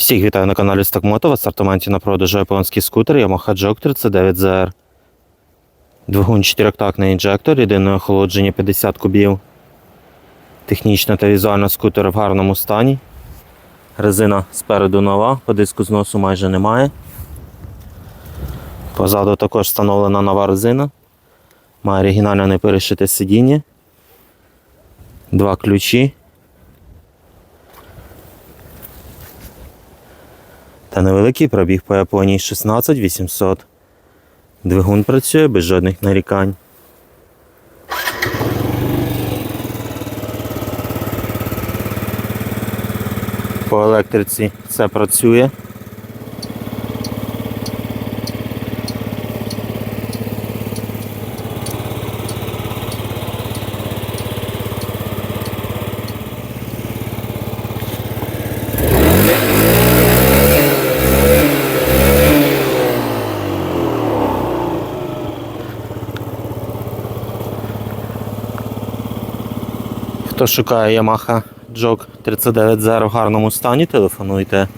Всіх вітаю на каналі Стокмото. В асортименті на продажу японський скутер Yamaha Jog 39ZR. Двигун 4-тактний інжектор, єдине охолодження 50 кубів. Технічно та візуально скутер в гарному стані. Резина спереду нова, по диску зносу майже немає. Позаду також встановлена нова резина. Має оригінально не перешите сидіння. Два ключі. Та невеликий пробіг по Японії 16800. Двигун працює без жодних нарікань. По електриці все працює. Хто шукає Yamaha Jog 39 в гарному стані, телефонуйте